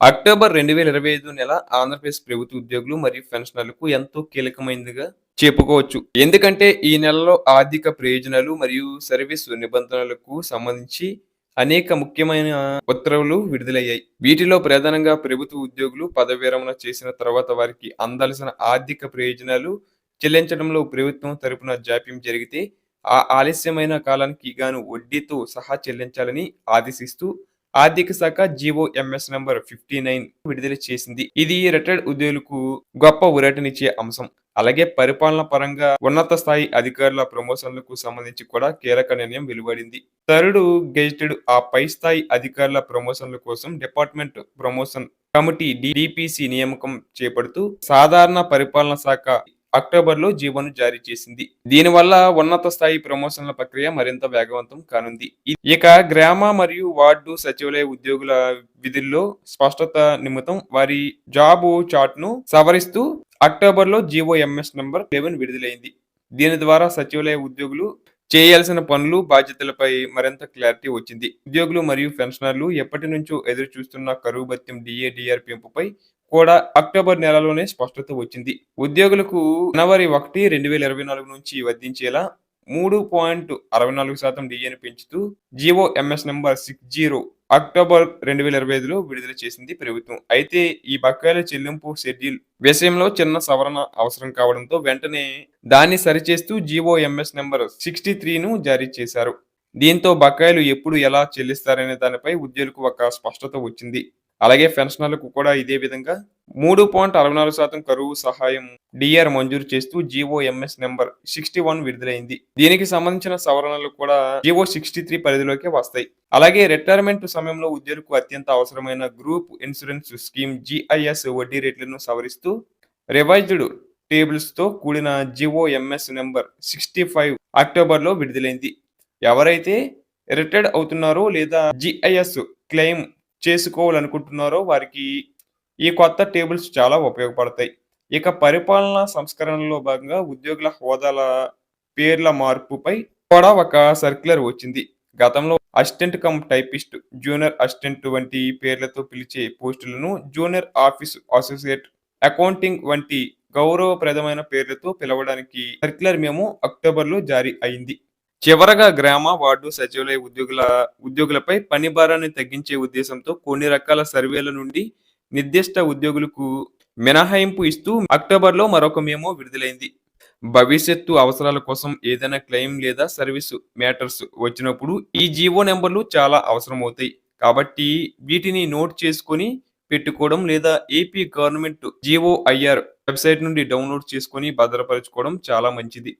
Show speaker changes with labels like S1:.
S1: October రెండు వేల ఇరవై ఐదు నెల ఆంధ్రప్రదేశ్ ప్రభుత్వ ఉద్యోగులు మరియు పెన్షనర్లకు ఎంతో కీలకమైనదిగా చెప్పుకోవచ్చు. ఎందుకంటే ఈ నెలలో ఆర్థిక ప్రయోజనాలు మరియు సర్వీసు నిబంధనలకు సంబంధించి అనేక ముఖ్యమైన ఉత్తర్వులు విడుదలయ్యాయి. వీటిలో ప్రధానంగా ప్రభుత్వ ఉద్యోగులు పదవి విరమణ చేసిన తర్వాత వారికి అందాల్సిన ఆర్థిక ప్రయోజనాలు చెల్లించడంలో ప్రభుత్వం తరపున జాప్యం జరిగితే ఆ ఆలస్యమైన కాలానికి గాను వడ్డీతో సహా చెల్లించాలని ఆదేశిస్తూ ఆర్థిక శాఖ GO MS number fifty nine విడుదల చేసింది. ఇది రిటైర్డ్ ఉద్యోగులకు గొప్ప ఊరటనిచ్చే అంశం. అలాగే పరిపాలన పరంగా ఉన్నత స్థాయి అధికారుల ప్రమోషన్లకు సంబంధించి కూడా కీలక నిర్ణయం వెలువడింది. థర్డ్ గెజిటెడ్ ఆ పై స్థాయి అధికారుల ప్రమోషన్ల కోసం డిపార్ట్మెంట్ ప్రమోషన్ కమిటీ డిపిసి నియామకం చేపడుతూ సాధారణ పరిపాలన శాఖ అక్టోబర్లో జీవోను జారీ చేసింది. దీనివల్ల ఉన్నత స్థాయి ప్రమోషన్ల ప్రక్రియ మరింత వేగవంతం కానుంది. ఇక గ్రామ మరియు వార్డు సచివాలయ ఉద్యోగుల విధుల్లో స్పష్టత నిమిత్తం వారి జాబ్ చాట్ను సవరిస్తూ అక్టోబర్లో జీవో ఎంఎస్ నంబర్ లెవెన్ విడుదలైంది. దీని ద్వారా సచివాలయ ఉద్యోగులు చేయాల్సిన పనులు బాధ్యతలపై మరింత క్లారిటీ వచ్చింది. ఉద్యోగులు మరియు పెన్షనర్లు ఎప్పటి నుంచో ఎదురు చూస్తున్న కరువు భత్యం డిఏ డిఆర్ పెంపుపై కూడా అక్టోబర్ నెలలోనే స్పష్టత వచ్చింది. ఉద్యోగులకు జనవరి ఒకటి రెండు వేల ఇరవై నాలుగు నుంచి వర్ధించేలా మూడు పాయింట్ అరవై నాలుగు శాతం డిఏని పెంచుతూ GO MS number six zero October రెండు వేల ఇరవై ఐదులో విడుదల చేసింది ప్రభుత్వం. అయితే ఈ బకాయిల చెల్లింపు షెడ్యూల్ విషయంలో చిన్న సవరణ అవసరం కావడంతో వెంటనే దాన్ని సరిచేస్తూ జీవో ఎంఎస్ నెంబర్ సిక్స్టీ త్రీను జారీ చేశారు. దీంతో బకాయిలు ఎప్పుడు ఎలా చెల్లిస్తారనే దానిపై ఉద్యోగులకు ఒక స్పష్టత వచ్చింది. అలాగే పెన్షనర్లకు కూడా ఇదే విధంగా మూడు పాయింట్ అరవై నాలుగు శాతం కరువు సహాయం డిఆర్ మంజూరు చేస్తూ GO MS number sixty one విడుదలైంది. దీనికి సంబంధించిన సవరణలు కూడా జీవో సిక్స్టీ త్రీ పరిధిలోకి వస్తాయి. అలాగే రిటైర్మెంట్ సమయంలో ఉద్యోగులకు అత్యంత అవసరమైన గ్రూప్ ఇన్సూరెన్స్ స్కీమ్ జిఐఎస్ వడ్డీ రేట్లను సవరిస్తూ రివైజ్డ్ టేబుల్స్తో కూడిన GO MS number sixty five అక్టోబర్లో విడుదలైంది. ఎవరైతే రిటైర్డ్ అవుతున్నారో లేదా జిఐఎస్ క్లెయిమ్ చేసుకోవాలనుకుంటున్నారో వారికి ఈ కొత్త టేబుల్స్ చాలా ఉపయోగపడతాయి. ఇక పరిపాలన సంస్కరణలో భాగంగా ఉద్యోగుల హోదాల పేర్ల మార్పుపై కూడా ఒక సర్క్యులర్ వచ్చింది. గతంలో assistant cum typist junior assistant వంటి పేర్లతో పిలిచే పోస్టులను జూనియర్ ఆఫీస్ అసోసియేట్ అకౌంటింగ్ వంటి గౌరవప్రదమైన పేర్లతో పిలవడానికి సర్క్యులర్ మేము అక్టోబర్లో జారీ అయింది. చివరగా గ్రామ వార్డు సచివాలయ ఉద్యోగుల ఉద్యోగులపై పని భారాన్ని తగ్గించే ఉద్దేశంతో కొన్ని రకాల సర్వేల నుండి నిర్దిష్ట ఉద్యోగులకు మినహాయింపు ఇస్తూ అక్టోబర్లో మరొక మేమో విడుదలైంది. భవిష్యత్తు అవసరాల కోసం ఏదైనా క్లెయిమ్ లేదా సర్వీస్ మ్యాటర్స్ వచ్చినప్పుడు ఈ జీవో నెంబర్లు చాలా అవసరం అవుతాయి కాబట్టి వీటిని నోట్ చేసుకొని పెట్టుకోవడం లేదా AP government GOIR IR website నుండి డౌన్లోడ్ చేసుకొని భద్రపరచుకోవడం చాలా మంచిది.